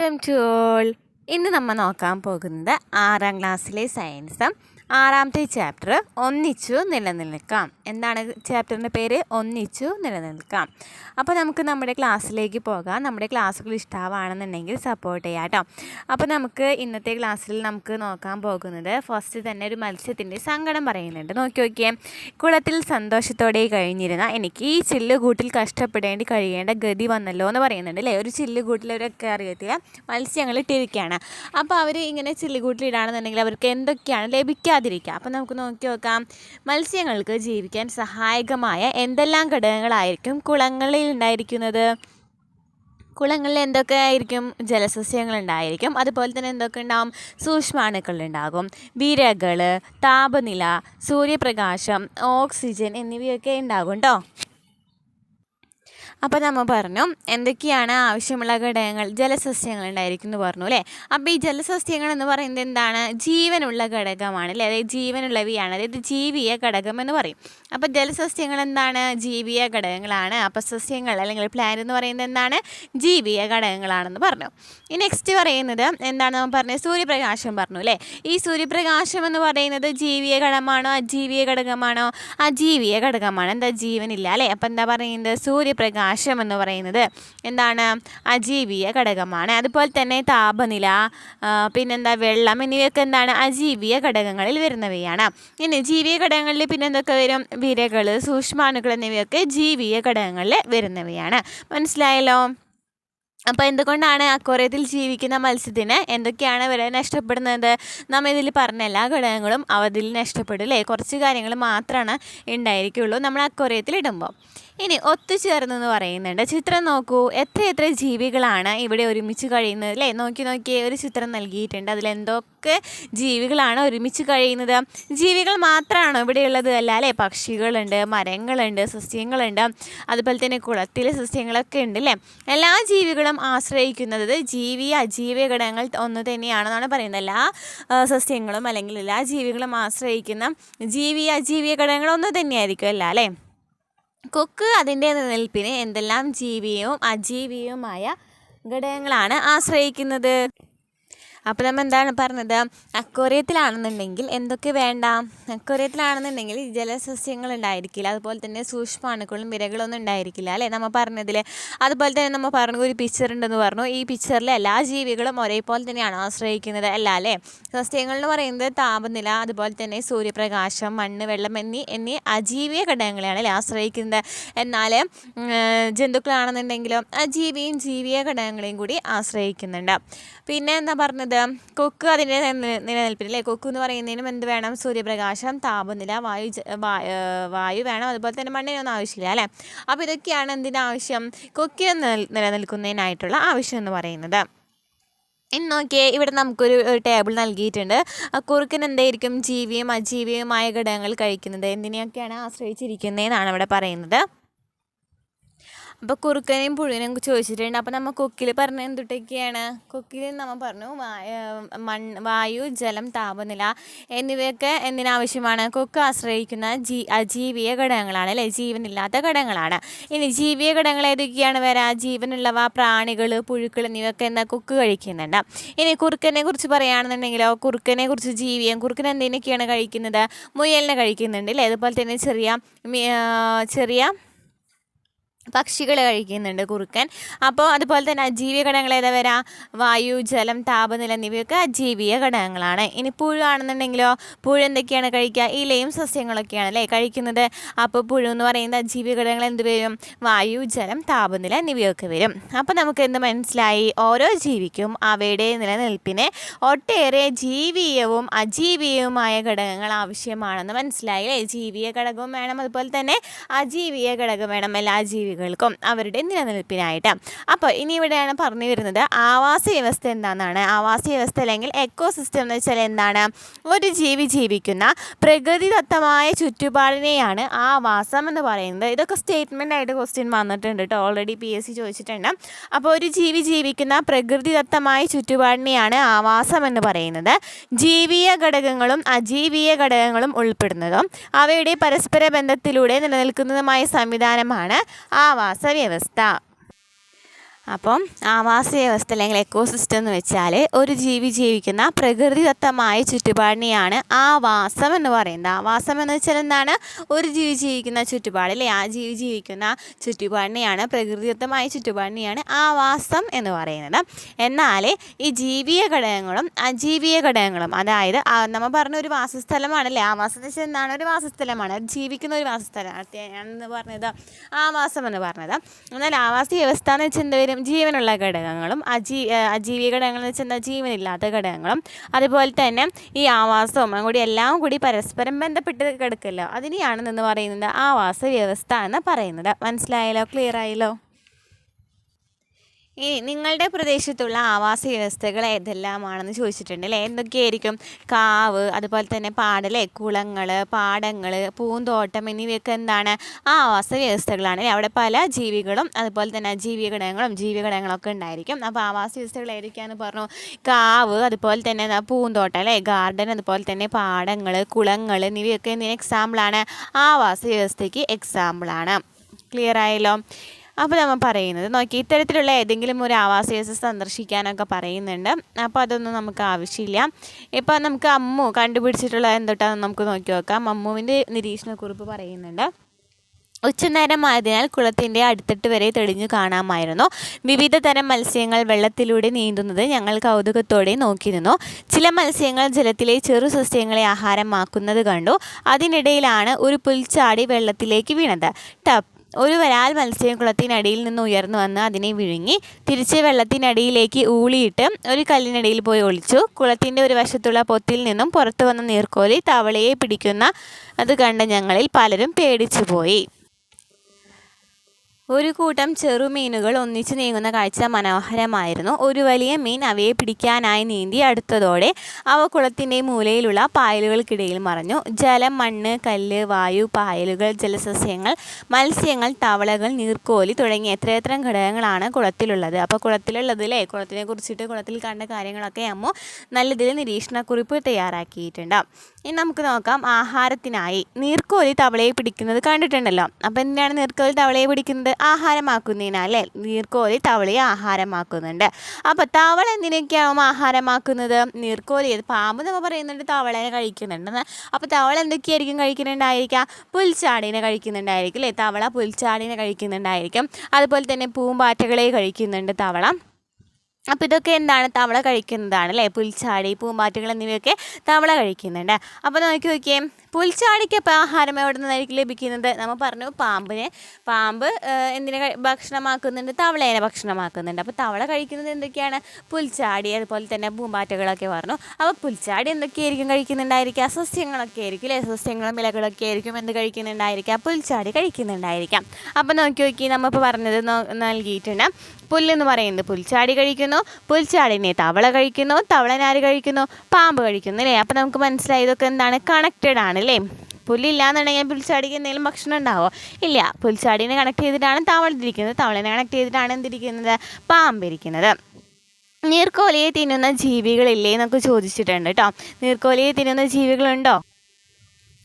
Welcome to all ഇന്ന് നമ്മൾ നോക്കാൻ പോകുന്നത് ആറാം ക്ലാസ്സിലെ സയൻസ് ആറാമത്തെ ചാപ്റ്റർ ഒന്നിച്ചു നിലനിൽക്കാം. എന്താണ് ചാപ്റ്ററിന്റെ പേര്? ഒന്നിച്ചു നിലനിൽക്കാം. അപ്പോൾ നമുക്ക് നമ്മുടെ ക്ലാസ്സിലേക്ക് പോകാം. നമ്മുടെ ക്ലാസ്സുകൾ ഇഷ്ടമാണെന്നുണ്ടെങ്കിൽ സപ്പോർട്ട് ചെയ്യാം കേട്ടോ അപ്പോൾ നമുക്ക് ഇന്നത്തെ ക്ലാസ്സിൽ നമുക്ക് നോക്കാൻ പോകുന്നത് ഫസ്റ്റ് തന്നെ ഒരു മത്സ്യത്തിന്റെ സങ്കടം പറയുന്നുണ്ട്. നോക്കി നോക്കിയേ. കുളത്തിൽ സന്തോഷത്തോടെ കഴിഞ്ഞിരുന്ന എനിക്ക് ഈ ചില്ലുകൂട്ടിൽ കഷ്ടപ്പെടേണ്ടി കഴിയേണ്ട ഗതി വന്നല്ലോ എന്ന് പറയുന്നുണ്ട് അല്ലേ ഒരു ചില്ലുകൂട്ടിൽ അവരൊക്കെ അറിയത്തില്ല മത്സ്യങ്ങൾ ഇട്ടിരിക്കുകയാണ്. അപ്പോൾ അവർ ഇങ്ങനെ ചില്ലുകൂട്ടിലിടാണെന്നുണ്ടെങ്കിൽ അവർക്ക് എന്തൊക്കെയാണ് ലഭിക്കാതിരിക്കുക അപ്പം നമുക്ക് നോക്കി നോക്കാം. മത്സ്യങ്ങൾക്ക് ജീവിക്കാൻ സഹായകമായ എന്തെല്ലാം ഘടകങ്ങളായിരിക്കും കുളങ്ങളിൽ ഉണ്ടായിരിക്കുന്നത്? കുളങ്ങളിൽ എന്തൊക്കെ ആയിരിക്കും? ജലസസ്യങ്ങൾ ഉണ്ടായിരിക്കും. അതുപോലെ തന്നെ എന്തൊക്കെ ഉണ്ടാവും? സൂക്ഷ്മാണുക്കൾ ഉണ്ടാകും. വിരകൾ താപനില സൂര്യപ്രകാശം ഓക്സിജൻ എന്നിവയൊക്കെ ഉണ്ടാകും കേട്ടോ അപ്പോൾ നമ്മൾ പറഞ്ഞു എന്തൊക്കെയാണ് ആവശ്യമുള്ള ഘടകങ്ങൾ? ജലസസ്യങ്ങൾ ഉണ്ടായിരിക്കും എന്ന് പറഞ്ഞു അല്ലേ? അപ്പോൾ ഈ ജലസസ്യങ്ങൾ എന്ന് പറയുന്നത് എന്താണ്? ജീവനുള്ള ഘടകമാണ് അല്ലേ? അതായത് ജീവനുള്ളവയാണ് അതായത് ജീവിയ ഘടകം എന്ന് പറയും. അപ്പോൾ ജലസസ്യങ്ങൾ എന്താണ്? ജീവിയ ഘടകങ്ങളാണ്. അപ്പോൾ സസ്യങ്ങൾ അല്ലെങ്കിൽ പ്ലാന്റ് എന്ന് പറയുന്നത് എന്താണ്? ജീവിയ ഘടകങ്ങളാണെന്ന് പറഞ്ഞു. ഈ നെക്സ്റ്റ് പറയുന്നത് എന്താണ് നമ്മൾ പറഞ്ഞത് സൂര്യപ്രകാശം പറഞ്ഞു അല്ലേ? ഈ സൂര്യപ്രകാശം എന്ന് പറയുന്നത് ജീവിയ ഘടകമാണോ? അജീവിയ ഘടകമാണോ? അജീവിയ ഘടകമാണ്. എന്താ ജീവനില്ല അല്ലേ? അപ്പോൾ എന്താ പറയുന്നത്? സൂര്യപ്രകാശം പ്രകാശം എന്ന് പറയുന്നത്. എന്താണ്? അജീവീയ ഘടകമാണ്. അതുപോലെ തന്നെ താപനില പിന്നെന്താ വെള്ളം എന്നിവയൊക്കെ എന്താണ്? അജീവീയ ഘടകങ്ങളിൽ വരുന്നവയാണ്. ഇനി ജീവിയ ഘടകങ്ങളിൽ പിന്നെന്തൊക്കെ വരും? വിരകൾ സൂക്ഷ്മാണുക്കൾ എന്നിവയൊക്കെ ജീവീയ ഘടകങ്ങളിൽ വരുന്നവയാണ്. മനസ്സിലായല്ലോ? അപ്പോൾ എന്തുകൊണ്ടാണ് അക്വറിയത്തിൽ ജീവിക്കുന്ന മത്സ്യത്തിന് എന്തൊക്കെയാണ് വരെ നഷ്ടപ്പെടുന്നത്? നമ്മൾ ഇതിൽ പറഞ്ഞ എല്ലാ ഘടകങ്ങളും അവതിൽ നഷ്ടപ്പെടും അല്ലേ? കുറച്ച് കാര്യങ്ങൾ മാത്രമാണ് ഉണ്ടായിരിക്കുള്ളൂ നമ്മൾ അക്വറിയത്തിൽ ഇടുമ്പോൾ. ഇനി ഒത്തുചേർന്നെന്ന് പറയുന്നുണ്ട്. ചിത്രം നോക്കൂ. എത്ര എത്ര ജീവികളാണ് ഇവിടെ ഒരുമിച്ച് കഴിയുന്നത്? അല്ലേ നോക്കി നോക്കി ഒരു ചിത്രം നൽകിയിട്ടുണ്ട്. അതിൽ എന്തൊക്കെ ജീവികളാണ് ഒരുമിച്ച് കഴിയുന്നത്? ജീവികൾ മാത്രമാണോ ഇവിടെയുള്ളത് അല്ല അല്ലേ പക്ഷികളുണ്ട് മരങ്ങളുണ്ട് സസ്യങ്ങളുണ്ട്. അതുപോലെ തന്നെ കുളത്തിലെ സസ്യങ്ങളൊക്കെ ഉണ്ട് അല്ലേ എല്ലാ ജീവികളും ആശ്രയിക്കുന്നത് ജീവി അജീവ ഘടകങ്ങൾ ഒന്ന് തന്നെയാണെന്നാണ് പറയുന്നത്. എല്ലാ സസ്യങ്ങളും അല്ലെങ്കിൽ എല്ലാ ജീവികളും ആശ്രയിക്കുന്ന ജീവി അജീവിയ ഘടകങ്ങൾ ഒന്ന് തന്നെയായിരിക്കും അല്ല അല്ലേ കൊക്ക് അതിന്റെ നിലനിൽപ്പിന് എന്തെല്ലാം ജീവിയവും അജീവിയവുമായ ഘടകങ്ങളാണ് ആശ്രയിക്കുന്നത്? അപ്പോൾ നമ്മൾ എന്താണ് പറഞ്ഞത്? അക്വറിയത്തിലാണെന്നുണ്ടെങ്കിൽ എന്തൊക്കെ വേണ്ട? അക്വറിയത്തിലാണെന്നുണ്ടെങ്കിൽ ജലസസ്യങ്ങൾ ഉണ്ടായിരിക്കില്ല. അതുപോലെ തന്നെ സൂക്ഷ്മാണുക്കളും വിരകളൊന്നും ഉണ്ടായിരിക്കില്ല അല്ലേ? നമ്മൾ പറഞ്ഞതിൽ അതുപോലെ തന്നെ നമ്മൾ പറഞ്ഞു ഒരു പിക്ചർ ഉണ്ടെന്ന് പറഞ്ഞു. ഈ പിക്ചറിൽ എല്ലാ ജീവികളും ഒരേപോലെ തന്നെയാണ് ആശ്രയിക്കുന്നത് അല്ല അല്ലേ? സസ്യങ്ങൾ എന്ന് പറയുന്നത് താപനില അതുപോലെ തന്നെ സൂര്യപ്രകാശം മണ്ണ് വെള്ളം എന്നീ എന്നീ അജീവിയ ഘടകങ്ങളെയാണ് അല്ലേ ആശ്രയിക്കുന്നത്. എന്നാൽ ജന്തുക്കളാണെന്നുണ്ടെങ്കിലും അജീവിയും ജീവിയ ഘടകങ്ങളെയും കൂടി ആശ്രയിക്കുന്നുണ്ട്. പിന്നെ എന്താ പറഞ്ഞത്? കൊക്ക് അതിന്റെ നിലനിൽപ്പിന് അല്ലേ? കൊക്ക് എന്ന് പറയുന്നതിനും എന്ത് വേണം? സൂര്യപ്രകാശം താപനില വായു വായു വേണം. അതുപോലെ തന്നെ മണ്ണിനൊന്നും ആവശ്യമില്ല അല്ലേ? അപ്പോൾ ഇതൊക്കെയാണ് എന്തിനാവശ്യം കൊക്കിന് നിലനിൽക്കുന്നതിനായിട്ടുള്ള ആവശ്യം എന്ന് പറയുന്നത്. ഇനി നോക്കിയേ ഇവിടെ നമുക്കൊരു ടേബിൾ നൽകിയിട്ടുണ്ട്. കുറുക്കൻ എന്തായിരിക്കും? ജീവിയും അജീവിയുമായ ഘടകങ്ങൾ കഴിക്കുന്നത്. എന്തിനെയൊക്കെയാണ് ആശ്രയിച്ചിരിക്കുന്നതെന്നാണ് ഇവിടെ പറയുന്നത്. അപ്പോൾ കുറുക്കനെയും പുഴുവിനെയും ചോദിച്ചിട്ടുണ്ട്. അപ്പോൾ നമ്മൾ കൊക്കിൽ പറഞ്ഞ എന്തൊട്ടൊക്കെയാണ്? കൊക്കിൽ നമ്മൾ പറഞ്ഞു മണ്ണ് വായു ജലം താപനില എന്നിവയൊക്കെ എന്തിനാവശ്യമാണ്? കൊക്ക് ആശ്രയിക്കുന്ന ജീ അജീവിയ ഘടകങ്ങളാണ് അല്ലേ? ജീവനില്ലാത്ത ഘടകങ്ങളാണ്. ഇനി ജീവീയ ഘടകങ്ങൾ ഏതൊക്കെയാണ് വരാ? ജീവനുള്ളവ പ്രാണികൾ പുഴുക്കൾ എന്നിവയൊക്കെ എന്താ കൊക്ക് കഴിക്കുന്നുണ്ട്. ഇനി കുറുക്കനെ കുറിച്ച് പറയുകയാണെന്നുണ്ടെങ്കിലോ കുറുക്കനെ കുറിച്ച് ജീവിയും കുറുക്കൻ എന്തിനൊക്കെയാണ് കഴിക്കുന്നത്? മുയലിനെ കഴിക്കുന്നുണ്ട് അല്ലേ? അതുപോലെ തന്നെ ചെറിയ ചെറിയ പക്ഷികൾ കഴിക്കുന്നുണ്ട് കുറുക്കൻ. അപ്പോൾ അതുപോലെ തന്നെ അജീവിയ ഘടകങ്ങൾ ഏതാ വരാ? വായു ജലം താപനില എന്നിവയൊക്കെ അജീവിയ ഘടകങ്ങളാണ്. ഇനി പുഴുവാണെന്നുണ്ടെങ്കിലോ പുഴു എന്തൊക്കെയാണ് കഴിക്കുക? ഈ ഇലയും സസ്യങ്ങളൊക്കെയാണ് അല്ലേ കഴിക്കുന്നത്. അപ്പോൾ പുഴു എന്ന് പറയുന്നത് അജീവിയ ഘടകങ്ങൾ എന്ത് വരും? വായു ജലം താപനില എന്നിവയൊക്കെ വരും. അപ്പോൾ നമുക്ക് എന്ത് മനസ്സിലായി? ഓരോ ജീവിക്കും അവയുടെ നിലനിൽപ്പിന് ഒട്ടേറെ ജീവിയവും അജീവിയവുമായ ഘടകങ്ങൾ ആവശ്യമാണെന്ന് മനസ്സിലായി അല്ലേ? ജീവിയ ഘടകവും വേണം. അതുപോലെ തന്നെ അജീവിയ ഘടകം വേണം. എല്ലാ ജീവി ജീവികൾക്കും അവരുടെ നിലനിൽപ്പിനായിട്ട്. അപ്പോൾ ഇനി ഇവിടെയാണ് പറഞ്ഞു വരുന്നത് ആവാസ വ്യവസ്ഥ എന്താണെന്നാണ്. ആവാസ വ്യവസ്ഥ അല്ലെങ്കിൽ എക്കോസിസ്റ്റം എന്ന് വെച്ചാൽ എന്താണ്? ഒരു ജീവി ജീവിക്കുന്ന പ്രകൃതിദത്തമായ ചുറ്റുപാടിനെയാണ് ആവാസം എന്ന് പറയുന്നത്. ഇതൊക്കെ സ്റ്റേറ്റ്മെന്റ് ആയിട്ട് ക്വസ്റ്റ്യൻ വന്നിട്ടുണ്ട് കേട്ടോ. ഓൾറെഡി പി എസ് സി ചോദിച്ചിട്ടുണ്ട്. അപ്പോൾ ഒരു ജീവി ജീവിക്കുന്ന പ്രകൃതിദത്തമായ ചുറ്റുപാടിനെയാണ് ആവാസം എന്ന് പറയുന്നത്. ജീവിയ ഘടകങ്ങളും അജീവിയ ഘടകങ്ങളും ഉൾപ്പെടുന്നതും അവയുടെ പരസ്പര ബന്ധത്തിലൂടെ നിലനിൽക്കുന്നതുമായ സംവിധാനമാണ് ആവാസ വ്യവസ്ഥ അപ്പം ആവാസ വ്യവസ്ഥ അല്ലെങ്കിൽ എക്കോസിസ്റ്റം എന്ന് വെച്ചാൽ ഒരു ജീവി ജീവിക്കുന്ന പ്രകൃതിദത്തമായ ചുറ്റുപാടിനെയാണ് ആവാസം എന്ന് പറയുന്നത്. ആവാസം എന്ന് വെച്ചാൽ എന്താണ്? ഒരു ജീവി ജീവിക്കുന്ന ചുറ്റുപാട് അല്ലേ? ആ ജീവി ജീവിക്കുന്ന ചുറ്റുപാടിനെയാണ് പ്രകൃതിദത്തമായ ചുറ്റുപാടിനെയാണ് ആവാസം എന്ന് പറയുന്നത്. എന്നാൽ ഈ ജീവിയ ഘടകങ്ങളും അജീവിയ ഘടകങ്ങളും അതായത് നമ്മൾ പറഞ്ഞ ഒരു വാസസ്ഥലമാണല്ലേ ആവാസം എന്ന് വെച്ചാൽ എന്താണ്? ഒരു വാസസ്ഥലമാണ്. ജീവിക്കുന്ന ഒരു വാസസ്ഥലമാണ്. എന്ന് പറഞ്ഞത് ആവാസം എന്ന് പറഞ്ഞത്. എന്നാൽ ആവാസ വ്യവസ്ഥ എന്ന് വെച്ചാൽ എന്ത് വരും? ജീവനുള്ള ഘടകങ്ങളും അജീ അജീവി ഘടകങ്ങൾ എന്ന് വെച്ചാൽ ജീവനില്ലാത്ത ഘടകങ്ങളും. അതുപോലെ തന്നെ ഈ ആവാസവും അങ്ങോട്ട് എല്ലാം കൂടി പരസ്പരം ബന്ധപ്പെട്ട് കിടക്കല്ലോ. അതിനെയാണ് എന്ന് പറയുന്നത് ആവാസ വ്യവസ്ഥ എന്ന് പറയുന്നത്. മനസ്സിലായല്ലോ? ക്ലിയർ ആയല്ലോ? ഈ നിങ്ങളുടെ പ്രദേശത്തുള്ള ആവാസ വ്യവസ്ഥകൾ ഏതെല്ലാമാണെന്ന് ചോദിച്ചിട്ടുണ്ട് അല്ലേ? എന്തൊക്കെയായിരിക്കും? കാവ് അതുപോലെ തന്നെ പാടലേ കുളങ്ങൾ പാടങ്ങൾ പൂന്തോട്ടം എന്നിവയൊക്കെ എന്താണ്? ആവാസ വ്യവസ്ഥകളാണ് അല്ലേ? അവിടെ പല ജീവികളും അതുപോലെ തന്നെ അജീവി ഘടകങ്ങളും ജീവി ഘടകങ്ങളൊക്കെ ഉണ്ടായിരിക്കും. അപ്പോൾ ആവാസ വ്യവസ്ഥകൾ ഏതൊക്കെയാണെന്ന് പറഞ്ഞു? കാവ് അതുപോലെ തന്നെ പൂന്തോട്ടം അല്ലേ? ഗാർഡൻ അതുപോലെ തന്നെ പാടങ്ങൾ കുളങ്ങൾ എന്നിവയൊക്കെ എന്തിന് എക്സാമ്പിളാണ് ആവാസ വ്യവസ്ഥയ്ക്ക് എക്സാമ്പിളാണ് ക്ലിയർ ആയല്ലോ? അപ്പോൾ നമ്മൾ പറയുന്നത്. നോക്കി ഇത്തരത്തിലുള്ള ഏതെങ്കിലും ഒരു ആവാസ വ്യവസ്ഥ സന്ദർശിക്കാനൊക്കെ പറയുന്നുണ്ട്. അപ്പോൾ അതൊന്നും നമുക്ക് ആവശ്യമില്ല. ഇപ്പോൾ നമുക്ക് അമ്മു കണ്ടുപിടിച്ചിട്ടുള്ള എന്തൊട്ടാന്ന് നമുക്ക് നോക്കി നോക്കാം. അമ്മുവിന്റെ നിരീക്ഷണക്കുറിപ്പ് പറയുന്നുണ്ട്. ഉച്ചനേരമായതിനാൽ കുളത്തിന്റെ അടുത്തിട്ട് വരെ തെളിഞ്ഞു കാണാമായിരുന്നു. വിവിധ തരം മത്സ്യങ്ങൾ വെള്ളത്തിലൂടെ നീന്തുന്നത് ഞങ്ങൾ കൗതുകത്തോടെ നോക്കിയിരുന്നു. ചില മത്സ്യങ്ങൾ ജലത്തിലെ ചെറു സസ്യങ്ങളെ ആഹാരമാക്കുന്നത് കണ്ടു. അതിനിടയിലാണ് ഒരു പുൽച്ചാടി വെള്ളത്തിലേക്ക് വീണത്. ടപ്പ്. ഒരു വരാൽ മത്സ്യം കുളത്തിനടിയിൽ നിന്ന് ഉയർന്നു വന്ന് അതിനെ വിഴുങ്ങി തിരിച്ച് വെള്ളത്തിനടിയിലേക്ക് ഊളിയിട്ട് ഒരു കല്ലിനടിയിൽ പോയി ഒളിച്ചു. കുളത്തിന്റെ ഒരു വശത്തുള്ള പൊത്തിൽ നിന്നും പുറത്തു വന്ന നീർക്കോലി തവളയെ പിടിക്കുന്ന അത് കണ്ട ഞങ്ങളിൽ പലരും പേടിച്ചു പോയി ഒരു കൂട്ടം ചെറുമീനുകൾ ഒന്നിച്ചു നീങ്ങുന്ന കാഴ്ച മനോഹരമായിരുന്നു. ഒരു വലിയ മീൻ അവയെ പിടിക്കാനായി നീന്തി അടുത്തതോടെ അവ കുളത്തിന്റെ മൂലയിലുള്ള പായലുകൾക്കിടയിൽ മറഞ്ഞു. ജലം മണ്ണ് കല്ല് വായു പായലുകൾ ജലസസ്യങ്ങൾ മത്സ്യങ്ങൾ തവളകൾ നീർക്കോലി തുടങ്ങിയ എത്രയെത്ര ഘടകങ്ങളാണ് കുളത്തിലുള്ളത്. അപ്പോൾ കുളത്തിലുള്ളത് അല്ലേ കുളത്തിനെ കുറിച്ചിട്ട് കുളത്തിൽ കണ്ട കാര്യങ്ങളൊക്കെ അമ്മ നല്ല ഇതിൽ നിരീക്ഷണക്കുറിപ്പ് തയ്യാറാക്കിയിട്ടുണ്ട്. ഇനി നമുക്ക് നോക്കാം ആഹാരത്തിനായി. നീർക്കോലി തവളയെ പിടിക്കുന്നത് കണ്ടിട്ടുണ്ടല്ലോ. അപ്പോൾ എന്തിനാണ് നീർക്കോലി തവളയെ പിടിക്കുന്നത്? ആഹാരമാക്കുന്നതിനാൽ അല്ലേ? നീർക്കോലി തവളയെ ആഹാരമാക്കുന്നുണ്ട്. അപ്പോൾ തവള എന്തിനൊക്കെയാവും ആഹാരമാക്കുന്നത്? നീർക്കോലി പാമ്പ് നമ്മൾ പറയുന്നുണ്ട് തവളേനെ കഴിക്കുന്നുണ്ട് അപ്പോൾ തവള എന്തൊക്കെയായിരിക്കും കഴിക്കുന്നുണ്ടായിരിക്കുക? പുൽച്ചാടിനെ കഴിക്കുന്നുണ്ടായിരിക്കും അല്ലേ? തവള പുൽച്ചാടിനെ കഴിക്കുന്നുണ്ടായിരിക്കും. അതുപോലെ തന്നെ പൂമ്പാറ്റകളെ കഴിക്കുന്നുണ്ട് തവള. അപ്പോൾ ഇതൊക്കെ എന്താണ്? തവള കഴിക്കുന്നതാണ് അല്ലേ? പുൽച്ചാടി പൂമ്പാറ്റകൾ എന്നിവയൊക്കെ തവള കഴിക്കുന്നുണ്ട്. അപ്പോൾ നോക്കി നോക്കിയേ പുൽച്ചാടിക്ക് അപ്പോൾ ആഹാരം എവിടെ നിന്നായിരിക്കും ലഭിക്കുന്നത്? നമ്മൾ പറഞ്ഞു പാമ്പിനെ. പാമ്പ് എന്തിനെ ഭക്ഷണമാക്കുന്നുണ്ട്? തവളേനെ ഭക്ഷണമാക്കുന്നുണ്ട്. അപ്പോൾ തവള കഴിക്കുന്നത് എന്തൊക്കെയാണ്? പുൽച്ചാടി അതുപോലെ തന്നെ പൂമ്പാറ്റകളൊക്കെ പറഞ്ഞു. അപ്പോൾ പുൽച്ചാടി എന്തൊക്കെയായിരിക്കും കഴിക്കുന്നുണ്ടായിരിക്കുക? സസ്യങ്ങളൊക്കെ ആയിരിക്കും അല്ലേ? സസ്യങ്ങളും ഇലകളൊക്കെ ആയിരിക്കും എന്ത് കഴിക്കുന്നുണ്ടായിരിക്കുക? പുൽച്ചാടി കഴിക്കുന്നുണ്ടായിരിക്കാം. അപ്പോൾ നോക്കി നോക്കി നമ്മളിപ്പോൾ പറഞ്ഞത് നൽകിയിട്ടുണ്ട്. പുല്ലെന്ന് പറയുന്നത് പുൽച്ചാടി കഴിക്കുന്നു പുൽച്ചാടിനെ തവള കഴിക്കുന്നു തവളനാര് കഴിക്കുന്നു? പാമ്പ് കഴിക്കുന്നു അല്ലേ? അപ്പോൾ നമുക്ക് മനസ്സിലായി ഇതൊക്കെ എന്താണ്? കണക്റ്റഡ് ആണ്. അല്ലേ പുല്ലില്ലാന്നുണ്ടെങ്കിൽ പുൽച്ചാടിക്ക് എന്തെങ്കിലും ഭക്ഷണം ഉണ്ടാവോ ഇല്ല. പുൽച്ചാടിനെ കണക്ട് ചെയ്തിട്ടാണ് തവള ഇരിക്കുന്നത് തവളനെ കണക്ട് ചെയ്തിട്ടാണ് എന്തിരിക്കുന്നത്? പാമ്പിരിക്കുന്നത്. നീർക്കോലിയെ തിന്നുന്ന ജീവികളില്ലേ എന്നൊക്കെ ചോദിച്ചിട്ടുണ്ട് കേട്ടോ നീർക്കോലിയെ തിന്നുന്ന ജീവികളുണ്ടോ?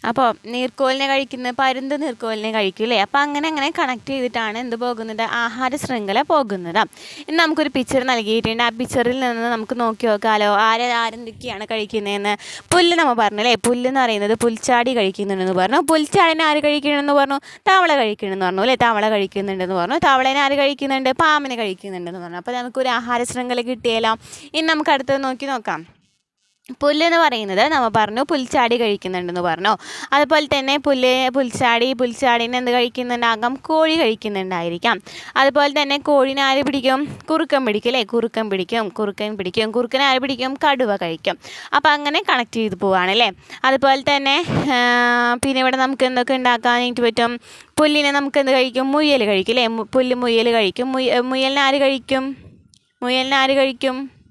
അപ്പോൾ നീർക്കോലിനെ കഴിക്കുന്ന പരുന്ത് നീർക്കോലിനെ കഴിക്കും അല്ലേ അപ്പോൾ അങ്ങനെ അങ്ങനെ കണക്ട് ചെയ്തിട്ടാണ് എന്ത് പോകുന്നത്? ആഹാര ശൃംഖല പോകുന്നത്. ഇനി നമുക്കൊരു പിക്ചർ നൽകിയിട്ടുണ്ട്. ആ പിക്ചറിൽ നിന്ന് നമുക്ക് നോക്കി നോക്കാമല്ലോ ആരെ ആരെന്തൊക്കെയാണ് കഴിക്കുന്നതെന്ന്? പുല്ല് നമ്മൾ പറഞ്ഞല്ലേ? പുല്ല് എന്ന് പറയുന്നത് പുൽച്ചാടി കഴിക്കുന്നുണ്ടെന്ന് പറഞ്ഞു. പുൽച്ചാടിനെ ആര് കഴിക്കണമെന്ന് പറഞ്ഞു? തവള കഴിക്കണമെന്ന് പറഞ്ഞു അല്ലേ തവള കഴിക്കുന്നുണ്ടെന്ന് പറഞ്ഞു. തവളേനെ ആര് കഴിക്കുന്നുണ്ട്? പാമ്പിനെ കഴിക്കുന്നുണ്ടെന്ന് പറഞ്ഞു. അപ്പോൾ നമുക്കൊരു ആഹാര ശൃംഖല കിട്ടിയാലോ ഇനി നമുക്ക് അടുത്തത് നോക്കി നോക്കാം. പുല്ലെന്ന് പറയുന്നത് നമ്മൾ പറഞ്ഞു പുൽച്ചാടി കഴിക്കുന്നുണ്ടെന്ന് പറഞ്ഞു. അതുപോലെ തന്നെ പുല്ല് പുൽച്ചാടി പുൽച്ചാടീനെ എന്ത് കഴിക്കുന്നുണ്ടാകാം കോഴി കഴിക്കുന്നുണ്ടായിരിക്കാം. അതുപോലെ തന്നെ കോഴിനെ ആര് പിടിക്കും? കുറുക്കൻ പിടിക്കും അല്ലേ? കുറുക്കൻ പിടിക്കും കുറുക്കൻ പിടിക്കും. കുറുക്കനെ ആര് പിടിക്കും? കടുവ കഴിക്കും. അപ്പോൾ അങ്ങനെ കണക്ട് ചെയ്ത് പോവാണല്ലേ അതുപോലെ തന്നെ പിന്നെ ഇവിടെ നമുക്ക് എന്തൊക്കെ ഉണ്ടാക്കാനായിട്ട് പറ്റും? പുല്ലിനെ നമുക്ക് എന്ത് കഴിക്കും? മുയൽ കഴിക്കും അല്ലേ? പുല്ല് മുയൽ കഴിക്കും. മുയ മുയലിനെ ആര് കഴിക്കും? മുയലിനെ ആര് കഴിക്കും?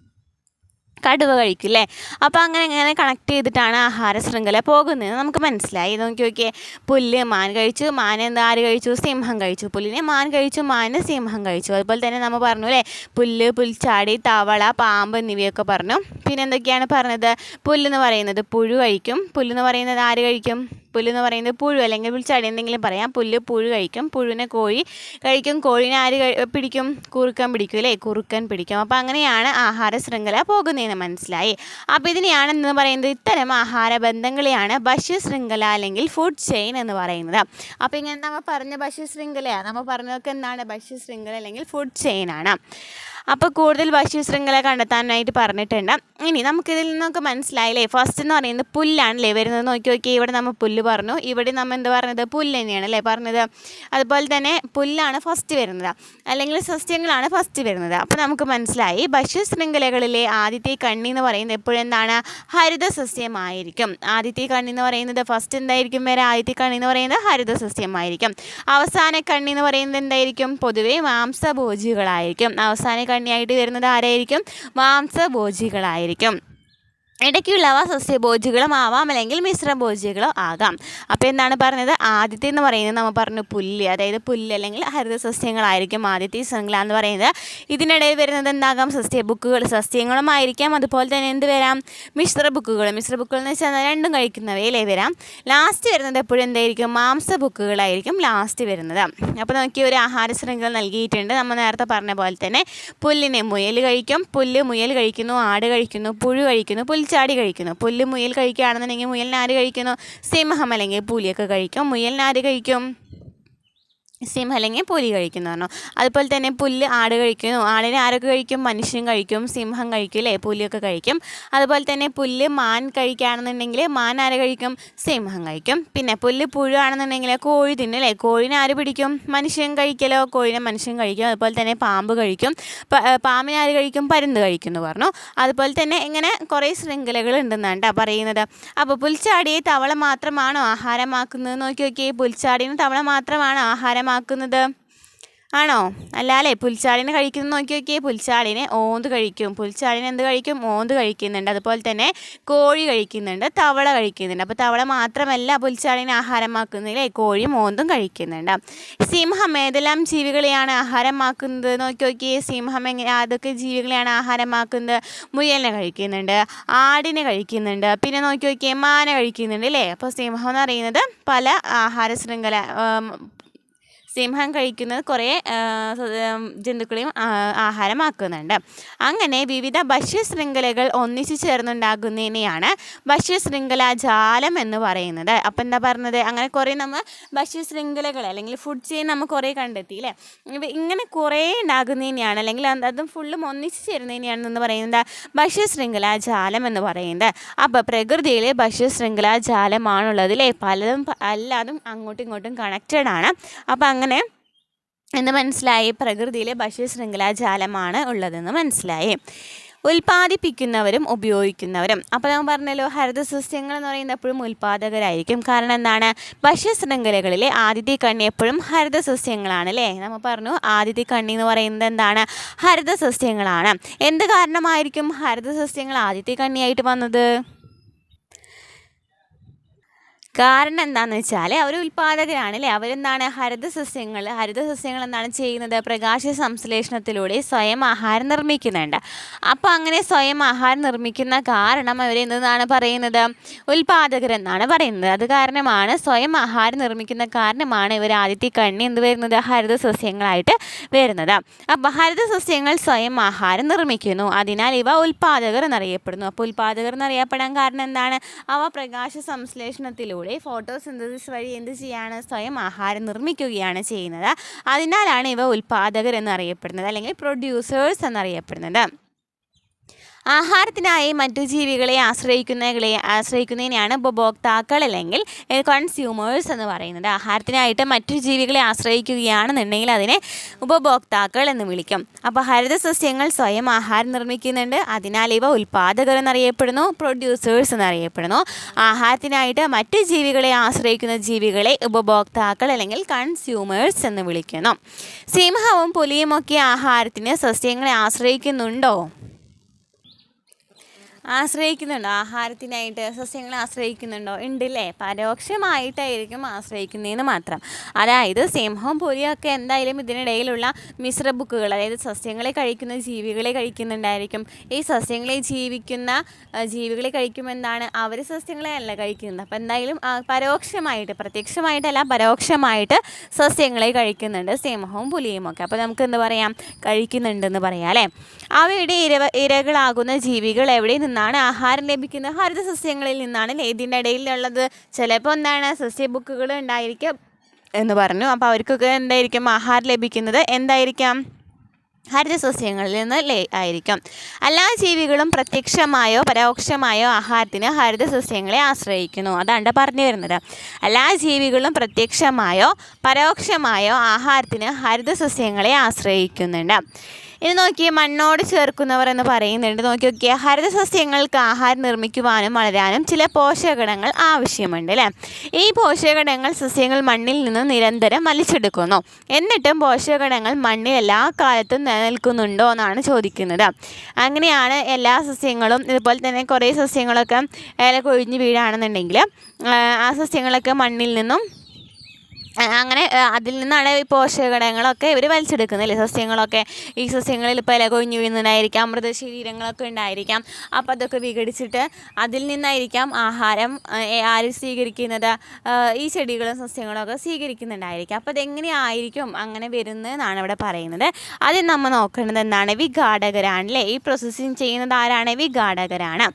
കടുവ കഴിക്കും അല്ലേ അപ്പോൾ അങ്ങനെ അങ്ങനെ കണക്ട് ചെയ്തിട്ടാണ് ആഹാര ശൃംഖല പോകുന്നത്. നമുക്ക് മനസ്സിലായി. നോക്കി നോക്കിയേ. പുല്ല് മാൻ കഴിച്ചു. മാൻ എന്താ ആര് കഴിച്ചു? സിംഹം കഴിച്ചു. പുല്ലിനെ മാൻ കഴിച്ചു മാന് സിംഹം കഴിച്ചു. അതുപോലെ തന്നെ നമ്മൾ പറഞ്ഞു അല്ലേ? പുല്ല് പുൽച്ചാടി തവള പാമ്പ് എന്നിവയൊക്കെ പറഞ്ഞു. പിന്നെ എന്തൊക്കെയാണ് പറഞ്ഞത്? പുല്ലെന്ന് പറയുന്നത് പുഴു കഴിക്കും. പുല്ലെന്ന് പറയുന്നത് ആര് കഴിക്കും? പുല്ലെന്ന് പറയുന്നത് പുഴു അല്ലെങ്കിൽ വിളിച്ചാടി എന്തെങ്കിലും പറയാം. പുല്ല് പുഴു കഴിക്കും പുഴുവിനെ കോഴി കഴിക്കും. കോഴിനെ ആര് പിടിക്കും? കുറുക്കൻ പിടിക്കും അല്ലേ? കുറുക്കൻ പിടിക്കും. അപ്പോൾ അങ്ങനെയാണ് ആഹാര ശൃംഖല പോകുന്നതെന്ന് മനസ്സിലായി. അപ്പോൾ ഇതിനെയാണ് എന്ന് പറയുന്നത് ഇത്തരം ആഹാര ബന്ധങ്ങളെയാണ് ഭക്ഷ്യ ശൃംഖല അല്ലെങ്കിൽ ഫുഡ് ചെയിൻ എന്ന് പറയുന്നത്. അപ്പോൾ ഇങ്ങനെ നമ്മൾ പറഞ്ഞ ഭക്ഷ്യ ശൃംഖലയാണ് നമ്മൾ പറഞ്ഞതൊക്കെ എന്താണ്? ഭക്ഷ്യ ശൃംഖല അല്ലെങ്കിൽ ഫുഡ് ചെയിൻ ആണ്. അപ്പോൾ കൂടുതൽ ഭക്ഷ്യ ശൃംഖല കണ്ടെത്താനായിട്ട് പറഞ്ഞിട്ടുണ്ട്. ഇനി നമുക്കിതിൽ നിന്നൊക്കെ മനസ്സിലായില്ലേ? ഫസ്റ്റ് എന്ന് പറയുന്നത് പുല്ലാണല്ലേ? വരുന്നത് നോക്കി നോക്കി ഇവിടെ നമ്മൾ പുല്ല് പറഞ്ഞു. ഇവിടെ നമ്മൾ എന്ത് പറഞ്ഞത്? പുല്ല് തന്നെയാണ് അല്ലേ പറഞ്ഞത്. അതുപോലെ തന്നെ പുല്ലാണ് ഫസ്റ്റ് വരുന്നത്. അല്ലെങ്കിൽ സസ്യങ്ങളാണ് ഫസ്റ്റ് വരുന്നത്. അപ്പോൾ നമുക്ക് മനസ്സിലായി. ഭക്ഷ്യ ശൃംഖലകളിലെ ആദ്യത്തെ കണ്ണി എന്ന് പറയുന്നത് എപ്പോഴെന്താണ്? ഹരിത സസ്യമായിരിക്കും ആദ്യത്തെ കണ്ണി എന്ന് പറയുന്നത് ഫസ്റ്റ് എന്തായിരിക്കും? വരെ ആദ്യത്തെ കണ്ണി എന്ന് പറയുന്നത് ഹരിത സസ്യമായിരിക്കും അവസാന കണ്ണി എന്ന് പറയുന്നത് എന്തായിരിക്കും? പൊതുവേ മാംസഭോജികളായിരിക്കും. അവസാന കണ്ണിയായിട്ട് വരുന്നത് ആരായിരിക്കും? മാംസഭോജികളായിരിക്കും. ഇടയ്ക്കുള്ളവ സസ്യഭോജികളും ആവാം അല്ലെങ്കിൽ മിശ്രഭോജികളോ ആകാം. അപ്പോൾ എന്താണ് പറഞ്ഞത്? ആദ്യത്തെ എന്ന് പറയുന്നത് നമ്മൾ പറഞ്ഞു പുല്ല്. അതായത് പുല്ല് അല്ലെങ്കിൽ ഹരിത സസ്യങ്ങളായിരിക്കും ആദ്യത്തെ ശൃംഖല എന്ന് പറയുന്നത്. ഇതിനിടയിൽ വരുന്നത് എന്താകാം? സസ്യ ബുക്കുകൾ. സസ്യങ്ങളും ആയിരിക്കാം. അതുപോലെ തന്നെ എന്ത് വരാം? മിശ്ര ബുക്കുകൾ. മിശ്ര ബുക്കുകൾ എന്ന് വെച്ചാൽ രണ്ടും കഴിക്കുന്നവയിലേ വരാം. ലാസ്റ്റ് വരുന്നത് എപ്പോഴും എന്തായിരിക്കും? മാംസ ബുക്കുകളായിരിക്കും ലാസ്റ്റ് വരുന്നത്. അപ്പോൾ നോക്കി ഒരു ആഹാര ശൃംഖല നൽകിയിട്ടുണ്ട്. നമ്മൾ നേരത്തെ പറഞ്ഞ പോലെ തന്നെ പുല്ലിനെ മുയൽ കഴിക്കും. പുല്ല് മുയൽ കഴിക്കുന്നു ആട് കഴിക്കുന്നു പുഴു കഴിക്കുന്നു പുൽച്ചാടി കഴിക്കുന്നു. പുല്ല് മുയൽ കഴിക്കുകയാണെന്നുണ്ടെങ്കിൽ ആര് കഴിക്കുന്നു? സിംഹം അല്ലെങ്കിൽ പുലിയൊക്കെ കഴിക്കും. ആര് കഴിക്കും? സിംഹം അല്ലെങ്കിൽ പുലി കഴിക്കുന്നു പറഞ്ഞു. അതുപോലെ തന്നെ പുല്ല് ആട് കഴിക്കുന്നു. ആടിനെ ആരൊക്കെ കഴിക്കും? മനുഷ്യൻ കഴിക്കും സിംഹം കഴിക്കും അല്ലേ? പുലിയൊക്കെ കഴിക്കും. അതുപോലെ തന്നെ പുല്ല് മാൻ കഴിക്കുകയാണെന്നുണ്ടെങ്കിൽ മാൻ ആര് കഴിക്കും? സിംഹം കഴിക്കും. പിന്നെ പുല്ല് പുഴുവാണെന്നുണ്ടെങ്കിൽ കോഴി തിന്നും അല്ലേ? കോഴിനെ ആര് പിടിക്കും? മനുഷ്യൻ കഴിക്കലോ? കോഴിനെ മനുഷ്യൻ കഴിക്കും. അതുപോലെ തന്നെ പാമ്പ് കഴിക്കും. പാമ്പിനെ ആര് കഴിക്കും? പരുന്ത് കഴിക്കുന്നു പറഞ്ഞു. അതുപോലെ തന്നെ ഇങ്ങനെ കുറേ ശൃംഖലകൾ ഉണ്ടെന്നാണ് കേട്ടോ പറയുന്നത്. അപ്പോൾ പുൽച്ചാടിയെ തവള മാത്രമാണോ ആഹാരമാക്കുന്നത്? നോക്കി നോക്കിയേ. പുൽച്ചാടിന് തവള മാത്രമാണോ ആഹാരമാക്കുന്നത്? ആണോ? അല്ല അല്ലേ പുൽച്ചാടിനെ കഴിക്കുന്നത് നോക്കി നോക്കിയേ പുൽച്ചാടിനെ ഓന്ത് കഴിക്കും. പുൽച്ചാടിനെ എന്ത് കഴിക്കും? ഓന്ത് കഴിക്കുന്നുണ്ട്. അതുപോലെ തന്നെ കോഴി കഴിക്കുന്നുണ്ട് തവള കഴിക്കുന്നുണ്ട്. അപ്പോൾ തവള മാത്രമല്ല പുൽച്ചാടിനെ ആഹാരമാക്കുന്നില്ലേ കോഴിയും ഓന്തും കഴിക്കുന്നുണ്ട്. സിംഹം ഏതെല്ലാം ജീവികളെയാണ് ആഹാരമാക്കുന്നത്? നോക്കി നോക്കിയേ സിംഹം എങ്ങനെ അതൊക്കെ ജീവികളെയാണ് ആഹാരമാക്കുന്നത്? മുയലിനെ കഴിക്കുന്നുണ്ട് ആടിനെ കഴിക്കുന്നുണ്ട് പിന്നെ നോക്കി നോക്കിയേ മാന കഴിക്കുന്നുണ്ട് അല്ലേ അപ്പോൾ സിംഹം എന്ന് പറയുന്നത് പല ആഹാര ശൃംഖല സിംഹം കഴിക്കുന്നത് കുറേ ജന്തുക്കളെയും ആഹാരമാക്കുന്നുണ്ട്. അങ്ങനെ വിവിധ ഭക്ഷ്യശൃംഖലകൾ ഒന്നിച്ചു ചേർന്നുണ്ടാകുന്നതിനെയാണ് ഭക്ഷ്യശൃംഖല ജാലം എന്ന് പറയുന്നത്. അപ്പം എന്താ പറഞ്ഞത്? അങ്ങനെ കുറേ നമ്മൾ ഭക്ഷ്യശൃംഖലകൾ അല്ലെങ്കിൽ ഫുഡ് ചെയിൻ നമ്മൾ കുറേ കണ്ടെത്തി അല്ലേ ഇങ്ങനെ കുറേ ഉണ്ടാകുന്നതിനെയാണ് അല്ലെങ്കിൽ അതും ഫുള്ളും ഒന്നിച്ചു ചേരുന്നതിനെയാണ് എന്ന് പറയുന്നത് ഭക്ഷ്യശൃംഖല ജാലം എന്ന് പറയുന്നത്. അപ്പോൾ പ്രകൃതിയിലെ ഭക്ഷ്യശൃംഖല ജാലമാണുള്ളത് അല്ലേ പലതും എല്ലാതും അങ്ങോട്ടും ഇങ്ങോട്ടും കണക്റ്റഡ് ആണ്. അപ്പോൾ അങ്ങനെ എന്ന് മനസ്സിലായി. പ്രകൃതിയിലെ ഭക്ഷ്യ ജാലമാണ് ഉള്ളതെന്ന് മനസ്സിലായി. ഉൽപ്പാദിപ്പിക്കുന്നവരും ഉപയോഗിക്കുന്നവരും. അപ്പോൾ ഞാൻ പറഞ്ഞല്ലോ ഹരിതസസ്യങ്ങൾ എന്ന് പറയുന്നത് എപ്പോഴും ഉൽപ്പാദകരായിരിക്കും കാരണം എന്താണ്? ഭക്ഷ്യശൃംഖലകളിലെ ആദ്യത്തെ കണ്ണി എപ്പോഴും ഹരിതസസ്യങ്ങളാണ് അല്ലേ? നമ്മൾ പറഞ്ഞു ആദ്യത്തെ കണ്ണി എന്ന് പറയുന്നത് എന്താണ്? ഹരിതസസ്യങ്ങളാണ്. എന്ത് കാരണമായിരിക്കും ഹരിതസസ്യങ്ങൾ ആദ്യത്തെ കണ്ണിയായിട്ട് വന്നത്? കാരണം എന്താണെന്ന് വെച്ചാൽ അവർ ഉൽപ്പാദകരാണ് അല്ലേ അവരെന്താണ് ഹരിതസസ്യങ്ങൾ ഹരിതസസ്യങ്ങൾ എന്താണ് ചെയ്യുന്നത്? പ്രകാശ സംശ്ലേഷണത്തിലൂടെ സ്വയം ആഹാരം നിർമ്മിക്കുന്നുണ്ട്. അപ്പോൾ അങ്ങനെ സ്വയം ആഹാരം നിർമ്മിക്കുന്ന കാരണം അവർ എന്താണ് പറയുന്നത്? ഉൽപ്പാദകരെന്നാണ് പറയുന്നത്. അത് കാരണമാണ് സ്വയം ആഹാരം നിർമ്മിക്കുന്ന കാരണമാണ് ഇവർ ആദ്യത്തെ കണ്ണി എന്ത് വരുന്നത്? ഹരിതസസ്യങ്ങളായിട്ട് വരുന്നത്. അപ്പോൾ ഹരിതസസ്യങ്ങൾ സ്വയം ആഹാരം നിർമ്മിക്കുന്നു. അതിനാൽ ഇവ ഉൽപ്പാദകർ എന്നറിയപ്പെടുന്നു. അപ്പോൾ ഉൽപ്പാദകർ എന്നറിയപ്പെടാൻ കാരണം എന്താണ്? അവ പ്രകാശ സംശ്ലേഷണത്തിലൂടെ ഫോട്ടോസിന്തസിസ് വഴി എന്ത് ചെയ്യാണ്? സ്വയം ആഹാരം നിർമ്മിക്കുകയാണ് ചെയ്യുന്നത്. അതിനാലാണ് ഇവ ഉൽപ്പാദകർ എന്നറിയപ്പെടുന്നത് അല്ലെങ്കിൽ പ്രൊഡ്യൂസേഴ്സ് എന്നറിയപ്പെടുന്നത്. ആഹാരത്തിനായി മറ്റു ജീവികളെ ആശ്രയിക്കുന്നകളെ ആശ്രയിക്കുന്നതിനെയാണ് ഉപഭോക്താക്കൾ അല്ലെങ്കിൽ കൺസ്യൂമേഴ്സ് എന്ന് പറയുന്നത്. ആഹാരത്തിനായിട്ട് മറ്റു ജീവികളെ ആശ്രയിക്കുകയാണെന്നുണ്ടെങ്കിൽ അതിനെ ഉപഭോക്താക്കൾ എന്ന് വിളിക്കും. അപ്പോൾ ഹരിതസസ്യങ്ങൾ സ്വയം ആഹാരം നിർമ്മിക്കുന്നുണ്ട്. അതിനാൽ ഇവ ഉൽപ്പാദകർ എന്നറിയപ്പെടുന്നു പ്രൊഡ്യൂസേഴ്സ് എന്നറിയപ്പെടുന്നു. ആഹാരത്തിനായിട്ട് മറ്റു ജീവികളെ ആശ്രയിക്കുന്ന ജീവികളെ ഉപഭോക്താക്കൾ അല്ലെങ്കിൽ കൺസ്യൂമേഴ്സ് എന്ന് വിളിക്കുന്നു. സിംഹവും പുലിയുമൊക്കെ ആഹാരത്തിന് സസ്യങ്ങളെ ആശ്രയിക്കുന്നുണ്ടോ? ആശ്രയിക്കുന്നുണ്ടോ. ആഹാരത്തിനായിട്ട് സസ്യങ്ങളെ ആശ്രയിക്കുന്നുണ്ടോ? ഉണ്ട് അല്ലേ പരോക്ഷമായിട്ടായിരിക്കും ആശ്രയിക്കുന്നതെന്ന് മാത്രം. അതായത് സിംഹവും പുലിയൊക്കെ എന്തായാലും ഇതിനിടയിലുള്ള മിശ്ര ബുക്കുകൾ അതായത് സസ്യങ്ങളെ കഴിക്കുന്ന ജീവികളെ കഴിക്കുന്നുണ്ടായിരിക്കും. ഈ സസ്യങ്ങളെ ജീവിക്കുന്ന ജീവികളെ കഴിക്കുമ്പോൾ എന്താണ് അവർ സസ്യങ്ങളെ അല്ല കഴിക്കുന്നത്. അപ്പോൾ എന്തായാലും പരോക്ഷമായിട്ട് പ്രത്യക്ഷമായിട്ടല്ല പരോക്ഷമായിട്ട് സസ്യങ്ങളെ കഴിക്കുന്നുണ്ട് സിംഹവും പുലിയും ഒക്കെ. അപ്പോൾ നമുക്ക് എന്ത് പറയാം? കഴിക്കുന്നുണ്ടെന്ന് പറയാം അല്ലേ? അവയുടെ ഇര ഇരകളാകുന്ന ജീവികൾ എവിടെ നിന്നാണ് ആഹാരം ലഭിക്കുന്നത്. ഹരിത സസ്യങ്ങളിൽ നിന്നാണ് ഇതിന്റെ ഇടയിലുള്ളത്. ചിലപ്പോൾ എന്താണ് സസ്യ ബുക്കുകൾ ഉണ്ടായിരിക്കും എന്ന് പറഞ്ഞു. അപ്പോൾ അവർക്കൊക്കെ എന്തായിരിക്കും ആഹാരം ലഭിക്കുന്നത്? എന്തായിരിക്കാം? ഹരിത സസ്യങ്ങളിൽ നിന്ന് ലേ ആയിരിക്കും. എല്ലാ ജീവികളും പ്രത്യക്ഷമായോ പരോക്ഷമായോ ആഹാരത്തിന് ഹരിത സസ്യങ്ങളെ ആശ്രയിക്കുന്നു. അതാണ് പറഞ്ഞു വരുന്നത്. എല്ലാ ജീവികളും പ്രത്യക്ഷമായോ പരോക്ഷമായോ ആഹാരത്തിന് ഹരിത സസ്യങ്ങളെ ആശ്രയിക്കുന്നുണ്ട്. ഇനി നോക്കി മണ്ണോട് ചേർക്കുന്നവർ എന്ന് പറയുന്നുണ്ട്. നോക്കി നോക്കിയാൽ ഹരിത സസ്യങ്ങൾക്ക് ആഹാരം നിർമ്മിക്കുവാനും വളരാനും ചില പോഷകഘടകങ്ങൾ ആവശ്യമുണ്ട് അല്ലേ? ഈ പോഷകഘടകങ്ങൾ സസ്യങ്ങൾ മണ്ണിൽ നിന്ന് നിരന്തരം വലിച്ചെടുക്കുന്നു. എന്നിട്ടും പോഷകഘടകങ്ങൾ മണ്ണിൽ എല്ലാ കാലത്തും നിലനിൽക്കുന്നുണ്ടോ എന്നാണ് ചോദിക്കുന്നത്. അങ്ങനെയാണ് എല്ലാ സസ്യങ്ങളും ഇതുപോലെ തന്നെ കുറേ സസ്യങ്ങളൊക്കെ ഇല കൊഴിഞ്ഞ് വീഴാണെന്നുണ്ടെങ്കിൽ ആ സസ്യങ്ങളൊക്കെ മണ്ണിൽ നിന്നും അങ്ങനെ അതിൽ നിന്നാണ് ഈ പോഷകഘടകങ്ങളൊക്കെ ഇവർ വലിച്ചെടുക്കുന്നത് അല്ലേ സസ്യങ്ങളൊക്കെ. ഈ സസ്യങ്ങളിൽ ഇല കൊഴിഞ്ഞ് വീഴുന്നുണ്ടായിരിക്കാം മൃത ശരീരങ്ങളൊക്കെ ഉണ്ടായിരിക്കാം. അപ്പോൾ അതൊക്കെ വിഘടിച്ചിട്ട് അതിൽ നിന്നായിരിക്കാം ആഹാരം ആര് സ്വീകരിക്കുന്നത് ഈ ചെടികളും സസ്യങ്ങളും ഒക്കെ സ്വീകരിക്കുന്നുണ്ടായിരിക്കാം. അപ്പോൾ അതെങ്ങനെയായിരിക്കും അങ്ങനെ വരുന്നതെന്നാണ് ഇവിടെ പറയുന്നത്. ആദ്യം നമ്മൾ നോക്കേണ്ടത് എന്താണ്? വിഘാടകരാണ് അല്ലേ ഈ പ്രോസസ്സിങ് ചെയ്യുന്നത് ആരാണ്? വിഘാടകരാണ്.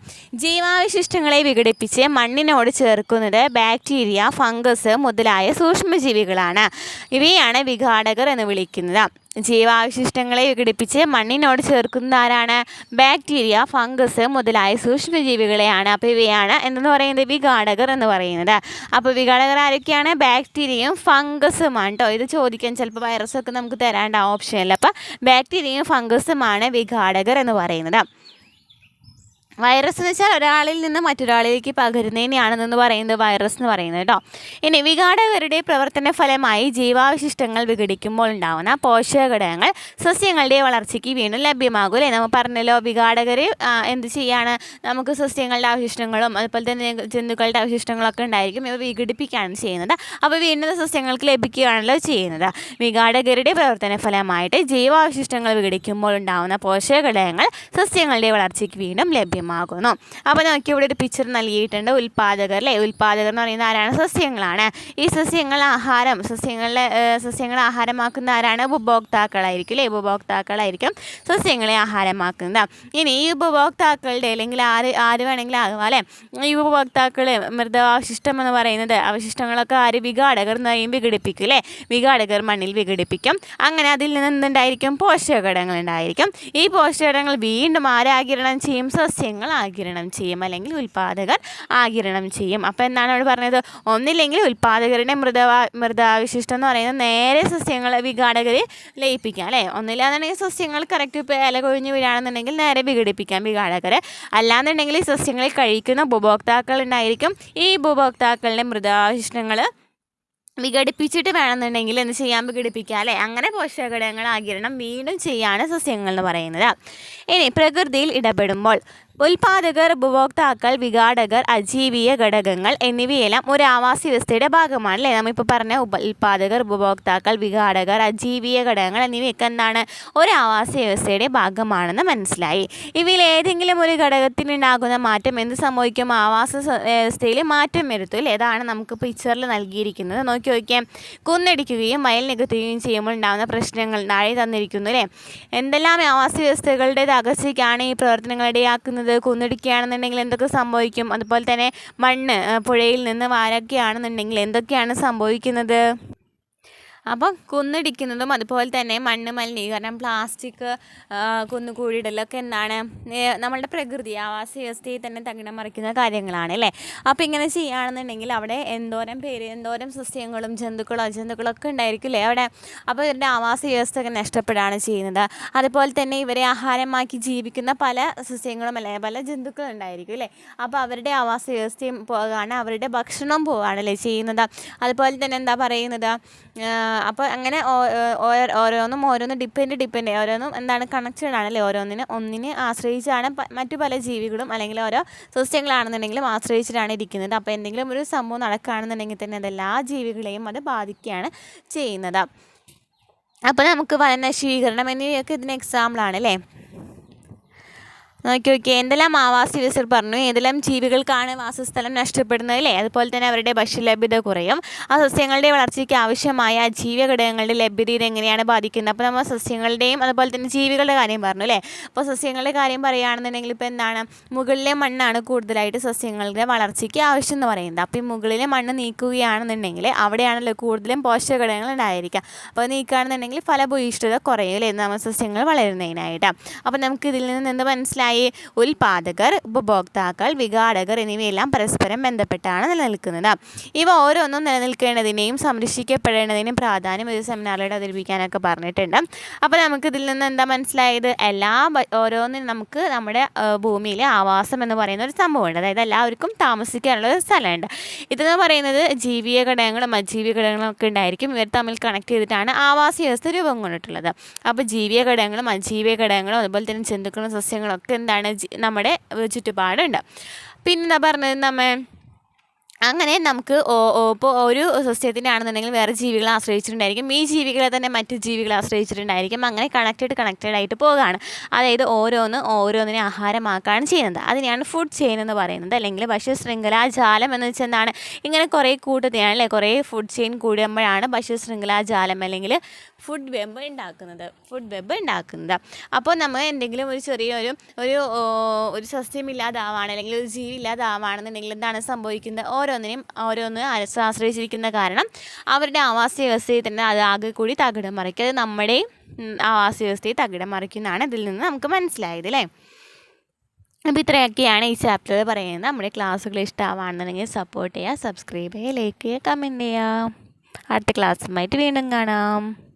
ജീവാവശിഷ്ടങ്ങളെ വിഘടിപ്പിച്ച് മണ്ണിനോട് ചേർക്കുന്നത് ബാക്ടീരിയ ഫംഗസ് മുതലായ സൂക്ഷ്മജീവികളാണ് ഇവയാണ് വിഘാടകർ എന്ന് വിളിക്കുന്നത്. ജീവാവശിഷ്ടങ്ങളെ വിഘടിപ്പിച്ച് മണ്ണിനോട് ചേർക്കുന്നത് ആരാണ് ബാക്ടീരിയ ഫംഗസ് മുതലായ സൂക്ഷ്മജീവികളെയാണ്. അപ്പോൾ ഇവയാണ് എന്തെന്ന് പറയുന്നത്? വിഘാടകർ എന്ന് പറയുന്നത്. അപ്പോൾ വിഘാടകർ ആരൊക്കെയാണ്? ബാക്ടീരിയയും ഫംഗസുമാണ് കേട്ടോ ഇത് ചോദിക്കാൻ ചിലപ്പോൾ വൈറസൊക്കെ നമുക്ക് തരാണ്ട് ഓപ്ഷനില്ല അപ്പോൾ ബാക്ടീരിയയും ഫംഗസുമാണ് വിഘാടകർ എന്ന് പറയുന്നത്. വൈറസ് എന്ന് വെച്ചാൽ ഒരാളിൽ നിന്ന് മറ്റൊരാളിലേക്ക് പകരുന്നതിനെയാണെന്ന് പറയുന്നത് വൈറസ് എന്ന് പറയുന്നത് കേട്ടോ. ഇനി വിഘാടകരുടെ പ്രവർത്തന ഫലമായി ജീവാവശിഷ്ടങ്ങൾ വിഘടിക്കുമ്പോൾ പോഷക ഘടകങ്ങൾ സസ്യങ്ങളുടെ വളർച്ചയ്ക്ക് വീണ്ടും ലഭ്യമാകും അല്ലേ നമ്മൾ പറഞ്ഞല്ലോ വിഘാടകർ എന്ത് ചെയ്യാണ്? നമുക്ക് സസ്യങ്ങളുടെ അവശിഷ്ടങ്ങളും അതുപോലെ തന്നെ ജന്തുക്കളുടെ അവശിഷ്ടങ്ങളൊക്കെ ഉണ്ടായിരിക്കും. ഇവ വിഘടിപ്പിക്കുകയാണ് ചെയ്യുന്നത്. അപ്പോൾ വീണ്ടും സസ്യങ്ങൾക്ക് ലഭിക്കുകയാണല്ലോ ചെയ്യുന്നത്. വിഘാടകരുടെ പ്രവർത്തന ഫലമായിട്ട് ജീവാവശിഷ്ടങ്ങൾ വിഘടിക്കുമ്പോൾ പോഷക ഘടകങ്ങൾ സസ്യങ്ങളുടെ വളർച്ചയ്ക്ക് വീണ്ടും ലഭ്യമാകുന്നു. അപ്പോൾ നമുക്ക് ഇവിടെ ഒരു പിക്ചർ നൽകിയിട്ടുണ്ട്. ഉൽപാദകർ അല്ലേ? ഉൽപാദകർ എന്ന് പറയുന്നത് ആരാണ്? സസ്യങ്ങളാണ്. ഈ സസ്യങ്ങൾ ആഹാരം സസ്യങ്ങളെ സസ്യങ്ങളെ ആഹാരമാക്കുന്ന ആരാണ്? ഉപഭോക്താക്കളായിരിക്കും അല്ലേ? ഉപഭോക്താക്കളായിരിക്കും സസ്യങ്ങളെ ആഹാരമാക്കുന്നത്. ഇനി ഈ ഉപഭോക്താക്കളുടെ അല്ലെങ്കിൽ ആര് ആര് വേണമെങ്കിലും ആകും അല്ലേ? ഈ ഉപഭോക്താക്കൾ മൃതാവശിഷ്ടം എന്ന് പറയുന്നത് അവശിഷ്ടങ്ങളൊക്കെ ആര്? വിഘാടകർ എന്ന് പറയും വിഘടിപ്പിക്കും അല്ലേ? വിഘാടകർ മണ്ണിൽ വിഘടിപ്പിക്കും. അങ്ങനെ അതിൽ നിന്ന് എന്തുണ്ടായിരിക്കും? പോഷകഘടകങ്ങൾ ഉണ്ടായിരിക്കും. ഈ പോഷകഘടകങ്ങൾ വീണ്ടും ആരാകിരണം ചെയ്യും? സസ്യങ്ങൾ ആകിരണം ചെയ്യും അല്ലെങ്കിൽ ഉൽപാദകർ ആകിരണം ചെയ്യും. അപ്പോൾ എന്താണ് അവിടെ പറഞ്ഞത്? ഒന്നില്ലെങ്കിൽ ഉൽപാദകരുടെ മൃതവാ മൃതാവശിഷ്ടം എന്ന് പറയുന്നത് നേരെ സസ്യങ്ങൾ വിഘാടകരെ ലയിപ്പിക്കാം അല്ലേ? ഒന്നില്ലാന്നുണ്ടെങ്കിൽ സസ്യങ്ങൾ കറക്റ്റ് ഇപ്പോൾ ഇല കൊഴിഞ്ഞ് വീഴാണെന്നുണ്ടെങ്കിൽ നേരെ വിഘടിപ്പിക്കാം വിഘാടകരെ. അല്ലാന്നുണ്ടെങ്കിൽ ഈ സസ്യങ്ങളെ കഴിക്കുന്ന ഉപഭോക്താക്കൾ ഉണ്ടായിരിക്കും ഈ ഉപഭോക്താക്കളുടെ മൃതാവശിഷ്ടങ്ങൾ വിഘടിപ്പിച്ചിട്ട് വേണമെന്നുണ്ടെങ്കിൽ എന്ത് ചെയ്യാൻ വിഘടിപ്പിക്കുക അല്ലേ? അങ്ങനെ പോഷകഘടകങ്ങൾ ആകിരണം വീണ്ടും ചെയ്യാണ് സസ്യങ്ങൾ എന്ന് പറയുന്നത്. ഇനി പ്രകൃതിയിൽ ഇടപെടുമ്പോൾ ഉൽപാദകർ ഉപഭോക്താക്കൾ വിഘാടകർ അജീവിയ ഘടകങ്ങൾ എന്നിവയെല്ലാം ഒരു ആവാസ വ്യവസ്ഥയുടെ ഭാഗമാണ് അല്ലേ നമ്മളിപ്പോൾ പറഞ്ഞ ഉൽപാദകർ ഉപഭോക്താക്കൾ വിഘാടകർ അജീവിയ ഘടകങ്ങൾ എന്നിവയൊക്കെ എന്താണ്? ഒരു ആവാസ വ്യവസ്ഥയുടെ ഭാഗമാണെന്ന് മനസ്സിലായി. ഇവയിൽ ഏതെങ്കിലും ഒരു ഘടകത്തിനുണ്ടാകുന്ന മാറ്റം എന്ത് സംഭവിക്കും? ആവാസ വ്യവസ്ഥയിൽ മാറ്റം വരുത്തും അല്ലേ? അതാണ് നമുക്ക് പിക്ചറിൽ നൽകിയിരിക്കുന്നത്. നോക്കി നോക്കിയാൽ കുന്നടിക്കുകയും വയൽ നികത്തുകയും ചെയ്യുമ്പോൾ ഉണ്ടാകുന്ന പ്രശ്നങ്ങൾ താഴെ തന്നിരിക്കുന്നു അല്ലേ? എന്തെല്ലാം ആവാസ വ്യവസ്ഥകളുടെ തകർച്ചയ്ക്കാണ് ഈ പ്രവർത്തനങ്ങൾ ഇടയാക്കുന്നത് കുന്നിടിക്കുകയാണെന്നുണ്ടെങ്കിൽ എന്തൊക്കെ സംഭവിക്കും? അതുപോലെ തന്നെ മണ്ണ് പുഴയിൽ നിന്ന് വാരൊക്കെയാണെന്നുണ്ടെങ്കിൽ എന്തൊക്കെയാണ് സംഭവിക്കുന്നത്? അപ്പം കുന്നിടിക്കുന്നതും അതുപോലെ തന്നെ മണ്ണ് മലിനീകരണം പ്ലാസ്റ്റിക് കുന്നുകൂടിയിടലൊക്കെ എന്താണ് നമ്മളുടെ പ്രകൃതി ആവാസ വ്യവസ്ഥയെ തന്നെ തകിടം മറിക്കുന്ന കാര്യങ്ങളാണ് അല്ലേ? അപ്പോൾ ഇങ്ങനെ ചെയ്യുകയാണെന്നുണ്ടെങ്കിൽ അവിടെ എന്തോരം പേര് എന്തോരം സസ്യങ്ങളും ജന്തുക്കളും അജന്തുക്കളൊക്കെ ഉണ്ടായിരിക്കും അല്ലേ അവിടെ? അപ്പോൾ ഇവരുടെ ആവാസ വ്യവസ്ഥ ഒക്കെ നഷ്ടപ്പെടുകയാണ് ചെയ്യുന്നത്. അതുപോലെ തന്നെ ഇവരെ ആഹാരമാക്കി ജീവിക്കുന്ന പല സസ്യങ്ങളും അല്ലേ പല ജന്തുക്കളും ഉണ്ടായിരിക്കും അല്ലേ? അപ്പോൾ അവരുടെ ആവാസ വ്യവസ്ഥയും പോകാണ് അവരുടെ ഭക്ഷണം പോവുകയാണല്ലേ ചെയ്യുന്നത്. അതുപോലെ തന്നെ എന്താ പറയുന്നത് അപ്പോൾ അങ്ങനെ ഓരോന്നും ഓരോന്നും ഡിപ്പെൻഡ് ഡിപ്പെൻഡ് ഓരോന്നും എന്താണ് കണക്റ്റഡ് ആണല്ലേ? ഓരോന്നിനെ ഒന്നിനെ ആശ്രയിച്ചാണ് മറ്റു പല ജീവികളും അല്ലെങ്കിൽ ഓരോ സസ്യങ്ങളാണെന്നുണ്ടെങ്കിലും ആശ്രയിച്ചിട്ടാണ് ഇരിക്കുന്നത്. അപ്പോൾ എന്തെങ്കിലും ഒരു സംഭവം നടക്കുകയാണെന്നുണ്ടെങ്കിൽ തന്നെ അത് എല്ലാ ജീവികളെയും അത് ബാധിക്കുകയാണ് ചെയ്യുന്നത്. അപ്പോൾ നമുക്ക് വനനശീകരണം എന്നിവയൊക്കെ ഇതിന് എക്സാമ്പിളാണ് അല്ലേ? നോക്കി ഓക്കെ എന്തെല്ലാം ആവാസ വിസർ പറഞ്ഞു ഏതെല്ലാം ജീവികൾക്കാണ് വാസസ്ഥലം നഷ്ടപ്പെടുന്നത് അല്ലേ? അതുപോലെ തന്നെ അവരുടെ ഭക്ഷ്യലഭ്യത കുറയും. ആ സസ്യങ്ങളുടെ വളർച്ചയ്ക്ക് ആവശ്യമായ ജീവഘടകങ്ങളുടെ ലഭ്യത ഇതെങ്ങനെയാണ് ബാധിക്കുന്നത്? അപ്പോൾ നമ്മൾ സസ്യങ്ങളുടെയും അതുപോലെ തന്നെ ജീവികളുടെ കാര്യം പറഞ്ഞു അല്ലേ? അപ്പോൾ സസ്യങ്ങളുടെ കാര്യം പറയുകയാണെന്നുണ്ടെങ്കിൽ ഇപ്പോൾ എന്താണ്? മുകളിലെ മണ്ണാണ് കൂടുതലായിട്ട് സസ്യങ്ങളുടെ വളർച്ചയ്ക്ക് ആവശ്യം എന്ന് പറയുന്നത്. അപ്പോൾ ഈ മുകളിലെ മണ്ണ് നീക്കുകയാണെന്നുണ്ടെങ്കിൽ അവിടെയാണല്ലോ കൂടുതലും പോഷകഘടകങ്ങൾ ഉണ്ടായിരിക്കുക. അപ്പോൾ നീക്കുകയാണെന്നുണ്ടെങ്കിൽ ഫലഭൂയിഷ്ഠത കുറയും അല്ലേ? നമ്മൾ സസ്യങ്ങൾ വളരുന്നതിനായിട്ട്. അപ്പോൾ നമുക്ക് ഇതിൽ നിന്ന് എന്ത് മനസ്സിലായി? ഉൽപാദകർ ഉപഭോക്താക്കൾ വിഘാടകർ എന്നിവയെല്ലാം പരസ്പരം ബന്ധപ്പെട്ടാണ് നിലനിൽക്കുന്നത്. ഇവ ഓരോന്നും നിലനിൽക്കേണ്ടതിനെയും സംരക്ഷിക്കപ്പെടേണ്ടതിനും പ്രാധാന്യം ഒരു സെമിനാറിലൂടെ അവതരിപ്പിക്കാനൊക്കെ പറഞ്ഞിട്ടുണ്ട്. അപ്പോൾ നമുക്ക് ഇതിൽ നിന്ന് എന്താ മനസ്സിലായത്? എല്ലാ ഓരോന്നിനും നമുക്ക് നമ്മുടെ ഭൂമിയിലെ ആവാസം എന്ന് പറയുന്ന ഒരു സംഭവമുണ്ട്. അതായത് എല്ലാവർക്കും താമസിക്കാനുള്ള ഒരു സ്ഥലമുണ്ട്. ഇതെന്ന് പറയുന്നത് ജീവിയ ഘടകങ്ങളും അജീവിക ഘടകങ്ങളും ഒക്കെ ഉണ്ടായിരിക്കും. ഇവർ തമ്മിൽ കണക്ട് ചെയ്തിട്ടാണ് ആവാസ വ്യവസ്ഥ രൂപം കൊണ്ടിട്ടുള്ളത്. അപ്പോൾ ജീവിയ ഘടകങ്ങളും അജീവിക ഘടകങ്ങളും അതുപോലെ തന്നെ ജന്തുക്കളും സസ്യങ്ങളും ഒക്കെ എന്താണ് നമ്മുടെ ചുറ്റുപാടുണ്ട്. പിന്നെ എന്താ പറഞ്ഞത് നമ്മ അങ്ങനെ നമുക്ക് ഇപ്പോൾ ഒരു സസ്യത്തിന്റെ ആണെന്നുണ്ടെങ്കിൽ വേറെ ജീവികളെ ആശ്രയിച്ചിട്ടുണ്ടായിരിക്കും. ഈ ജീവികളെ തന്നെ മറ്റ് ജീവികളെ ആശ്രയിച്ചിട്ടുണ്ടായിരിക്കും. അങ്ങനെ കണക്റ്റഡ് കണക്റ്റഡ് ആയിട്ട് പോകുകയാണ് അതായത് ഓരോന്ന് ഓരോന്നിനെ ആഹാരമാക്കുകയാണ് ചെയ്യുന്നത്. അതിനെയാണ് ഫുഡ് ചെയിൻ എന്ന് പറയുന്നത്. അല്ലെങ്കിൽ ഭക്ഷ്യ ശൃംഖല ജാലം എന്ന് വെച്ചാൽ എന്താണ്? ഇങ്ങനെ കുറേ കൂട്ടത്തിനാണ് അല്ലേ? കുറേ ഫുഡ് ചെയിൻ കൂടുമ്പോഴാണ് ഭക്ഷ്യ ശൃംഖല ജാലം അല്ലെങ്കിൽ ഫുഡ് വെബ് ഉണ്ടാക്കുന്നത്. ഫുഡ് വെബ് ഉണ്ടാക്കുന്നത്. അപ്പോൾ നമ്മൾ എന്തെങ്കിലും ഒരു ചെറിയൊരു ഒരു ഒരു സസ്യം ഇല്ലാതാവാണ് അല്ലെങ്കിൽ ഒരു ജീവി ഇല്ലാതാവാണെന്നുണ്ടെങ്കിൽ എന്താണ് സംഭവിക്കുന്നത്? ഓരോന്നിനെയും ഓരോന്ന് ആശ്ര- ആശ്രയിച്ചിരിക്കുന്ന കാരണം അവരുടെ ആവാസ വ്യവസ്ഥയെ തന്നെ അത് ആകെ കൂടി തകിടം മറിക്കും. അത് നമ്മുടെ ആവാസ വ്യവസ്ഥയെ തകിടം മറിക്കുന്നതാണ് ഇതിൽ നിന്ന് നമുക്ക് മനസ്സിലായത് അല്ലേ? അപ്പോൾ ഇത്രയൊക്കെയാണ് ഈ ചാപ്റ്ററിൽ പറയുന്നത്. നമ്മുടെ ക്ലാസ്സുകൾ ഇഷ്ടമാണെന്നുണ്ടെങ്കിൽ സപ്പോർട്ട് ചെയ്യുക സബ്സ്ക്രൈബ് ചെയ്യുക ലൈക്ക് ചെയ്യുക കമന്റ് ചെയ്യുക. അടുത്ത ക്ലാസ്സുമായിട്ട് വീണ്ടും കാണാം.